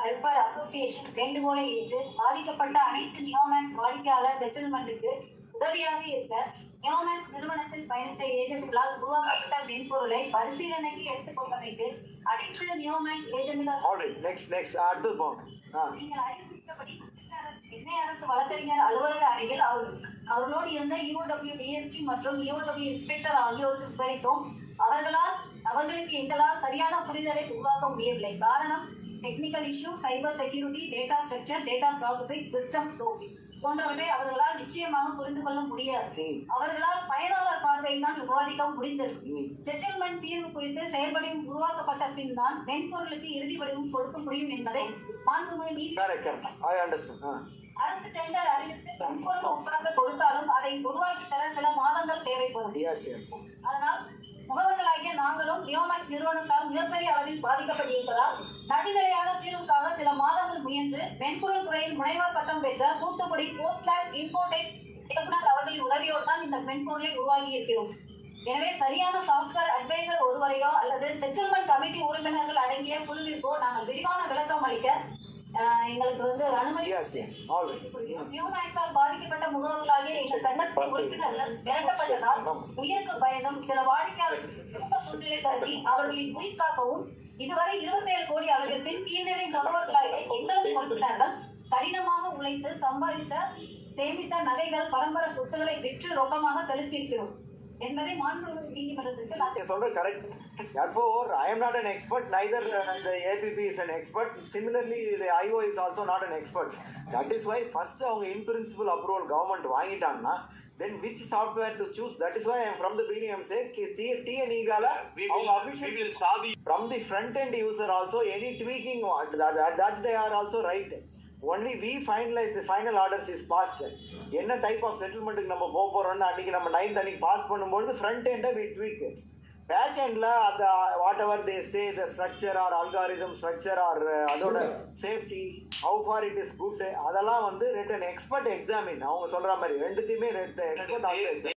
Welfare association வேண்டுகோளை ஏற்று பாதிக்கப்பட்ட அனைத்து நியோமேன்ஸ் வாடிக்கையாளர் செட்டில்மெண்ட்டுக்கு உதவியாக இருக்க நியோமேன்ஸ் நிறுவனத்தில் பயணித்த ஏஜென்ட்களால் உருவாக்கப்பட்ட மென்பொருளை பரிசீலனைக்கு எடுத்துக்கொண்டமைக்கு அனைத்து நியோமேன்ஸ் ஏஜென்ட்கள் நீங்கள் அறிவிக்கப்படி எண்ணெய் அரசு வழக்கறிஞர் அலுவலக அறையில் அவர் அவர்களோடு இருந்த இஓடபிள்யூ டிஎஸ்பி மற்றும் இஓடபிள்யூ இன்ஸ்பெக்டர் ஆகியோருக்கு விவரித்தோம். அவர்களால் அவர்களுக்கு எங்களால் சரியான புரிதலை உருவாக்க முடியவில்லை. காரணம் technical issue cyber security data structure data processing system storing போன்றவற்றை அவர்களால் நிச்சயமாக புரிந்து கொள்ள முடியாது. அவர்களால் பயனாளர் பார்வையில் தான் விவாதிக்க முடிந்தது. ம். செட்டில்மெண்ட் தீர்வு குறித்து செயல்படியும் உருவாக்கப்பட்ட பின் தான் மென்பொருளுக்கு இறுதி வடிவம் கொடுக்க முடியும் என்பதை மாண்புமிகு நீதி அரசு டெண்டர் அறிவித்து மென்பொருள் கொடுத்தாலும் அதை உருவாக்கி தர சில மாதங்கள் தேவைப்படும். அதனால் முகவர்களாகிய நாங்களும் நியோமேக்ஸ் நிறுவனத்தால் மிகப்பெரிய அளவில் பாதிக்கப்பட்டிருப்பதால் நடுநிலையான தீர்வுக்காக சில மாதங்கள் முயன்று மென்பொருள் துறையில் முனைவர் பட்டம் பெற்ற தூத்துக்குடி போஸ்ட்லேண்ட் இன்ஃபோடெக் இயக்குனர் அவர்களின் உதவியோடு தான் இந்த மென்பொருளை உருவாக்கி இருக்கிறோம். எனவே சரியான சாஃப்ட்வேர் அட்வைசர் ஒருவரையோ அல்லது செட்டில்மெண்ட் கமிட்டி உறுப்பினர்கள் அடங்கிய குழுவிற்கோ நாங்கள் விரிவான விளக்கம் அளிக்க எங்களுக்கு வந்து அனுமதி முகவர்களாகிய எங்கள் சங்கத்தின் உறுப்பினர்கள் உயிருக்கு பயந்தும் சில வாடிக்கையாளர்களுக்கு சிறந்த சூழ்நிலை கருதி அவர்களின் உயிர் காக்கவும். இதுவரை 27 கோடி அளவிற்கு கீழ்நிலை முகவர்களாகிய எங்களது உறுப்பினர்கள் கடினமாக உழைத்து சம்பாதித்த சேமித்த நகைகள் பரம்பரை சொத்துக்களை விற்று ரொக்கமாக செலுத்தியிருக்கிறோம். என்பதை மாண்புமிகு நீதிமன்றத்திற்கு நான் சொல்றது correct therefore i am not an expert neither uh, the app is an expert similarly the io is also not an expert that is why first அவங்க in principle approval government வாங்கிட்டாங்கன்னா then which software to choose that is why i am from the beginning i am saying tn ஈகால We அவங்க will, we official from the front end user also any tweaking that, that, that they are also right only we finalize the final orders is passed என்ன type of செட்டில்மெண்ட்டுக்கு நம்ம போக போறோம்னு அன்னைக்கு நம்ம ninth அன்னைக்கு பாஸ் பண்ணும்போது ஃப்ரண்ட் எண்டை we tweak பேக் எண்ட்ல அந்த whatever they stay the structure or algorithm structure or அதோட safety how far it is good அதெல்லாம் வந்து ரெட் எக்ஸ்பர்ட் எக்ஸாமின் அவங்க சொல்ற மாதிரி ரெண்டுத்தையுமே ரெட் எக்ஸ்பர்ட்